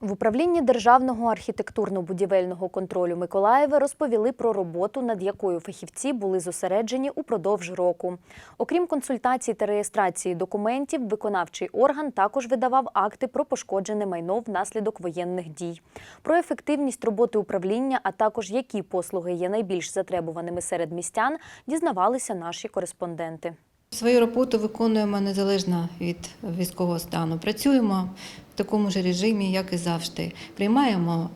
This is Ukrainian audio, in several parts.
В управлінні державного архітектурно-будівельного контролю Миколаєва розповіли про роботу, над якою фахівці були зосереджені упродовж року. Окрім консультацій та реєстрації документів, виконавчий орган також видавав акти про пошкоджене майно внаслідок воєнних дій. Про ефективність роботи управління, а також які послуги є найбільш затребуваними серед містян, дізнавалися наші кореспонденти. Свою роботу виконуємо незалежно від військового стану. Працюємо в такому ж режимі, як і завжди. Приймаємо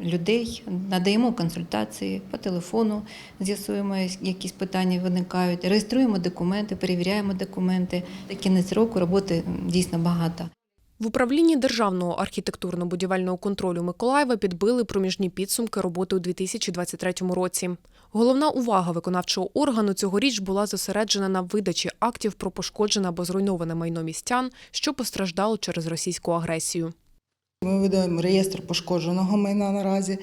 людей, надаємо консультації по телефону, з'ясуємо, якісь питання виникають, реєструємо документи, перевіряємо документи. Кінець року роботи дійсно багато. В управлінні державного архітектурно-будівельного контролю Миколаєва підбили проміжні підсумки роботи у 2023 році. Головна увага виконавчого органу цьогоріч була зосереджена на видачі актів про пошкоджене або зруйноване майно містян, що постраждало через російську агресію. Ми видаємо реєстр пошкодженого майна наразі.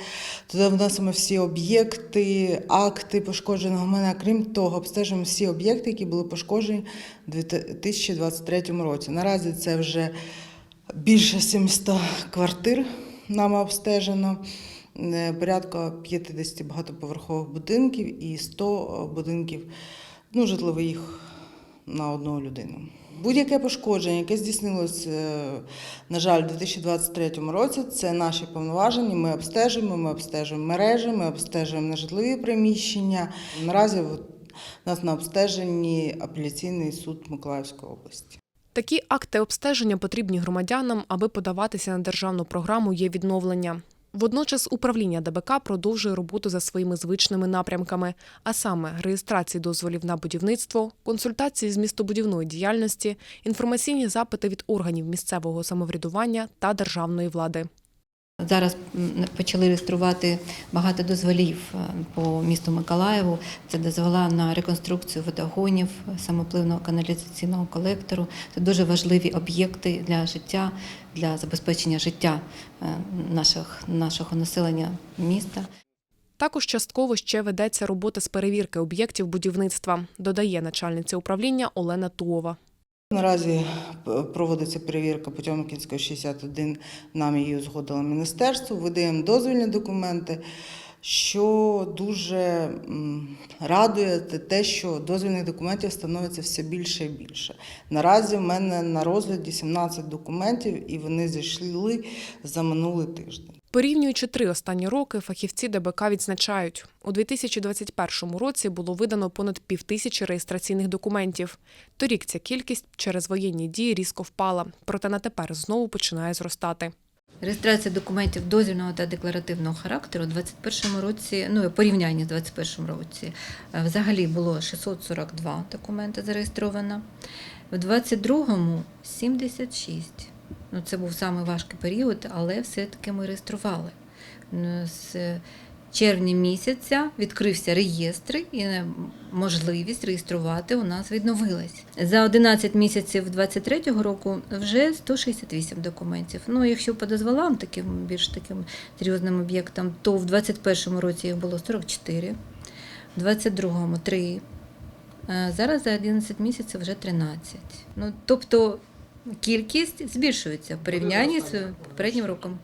Туди вносимо всі об'єкти, акти пошкодженого майна. Крім того, обстежуємо всі об'єкти, які були пошкоджені у 2023 році. Наразі це вже більше 700 квартир нами обстежено, е, порядка 50 багатоповерхових будинків і 100 будинків ну, житлових на одну людину. Будь-яке пошкодження, яке здійснилось, е, на жаль, у 2023 році, це наші повноваження. Ми обстежуємо, ми обстежуємо мережі, ми обстежуємо нежитлові приміщення. Наразі у нас на обстеженні апеляційний суд Миколаївської області. Такі акти обстеження потрібні громадянам, аби подаватися на державну програму є відновлення. Водночас управління ДБК продовжує роботу за своїми звичними напрямками, а саме реєстрації дозволів на будівництво, консультації з містобудівної діяльності, інформаційні запити від органів місцевого самоврядування та державної влади. Зараз почали реєструвати багато дозволів е, по місту Миколаєву. Це дозвола на реконструкцію водогонів, самопливного каналізаційного колектору. Це дуже важливі об'єкти для життя, для забезпечення життя е, наших, нашого населення міста. Також частково ще ведеться робота з перевірки об'єктів будівництва, додає начальниця управління Олена Туова. Наразі проводиться перевірка Потьомкінської 61, нам її узгодило міністерство, видаємо дозвільні документи, що дуже радує те- що дозвільних документів становиться все більше і більше. Наразі в мене на розгляді 17 документів, і вони зайшли за минулий тиждень. Порівнюючи три останні роки, фахівці ДБК відзначають, у 2021 році було видано понад півтисячі реєстраційних документів. Торік ця кількість через воєнні дії різко впала, проте на тепер знову починає зростати. Реєстрація документів дозвільного та декларативного характеру у 2021 році, ну порівняння з 2021 році, е, взагалі було 642 документи зареєстровано. В 2022 – 76. Ну, це був самий важкий період, але все-таки ми реєстрували. З червня місяця відкрився реєстр і е, можливість реєструвати у нас відновилась. За 11 місяців 2023 року вже 168 документів. Ну, якщо по дозволам, таким більш таким серйозним об'єктам, то в 2021 році їх було 44, в 2022 – 3, Е, Зараз за 11 місяців вже 13. Ну, тобто кількість збільшується в порівнянні з попереднім роком.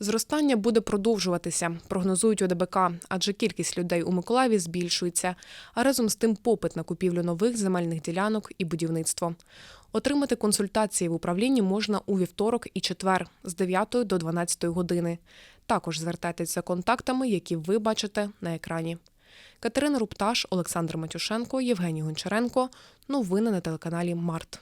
Зростання буде продовжуватися, прогнозують ОДБК, адже кількість людей у Миколаєві збільшується, а разом з тим попит на купівлю нових земельних ділянок і будівництво. Отримати консультації в управлінні можна у вівторок і четвер з 9 до 12 години. Також звертайтеся контактами, які ви бачите на екрані. Катерина Рупташ, Олександр Матюшенко, Євгеній Гончаренко. Новини на телеканалі Март.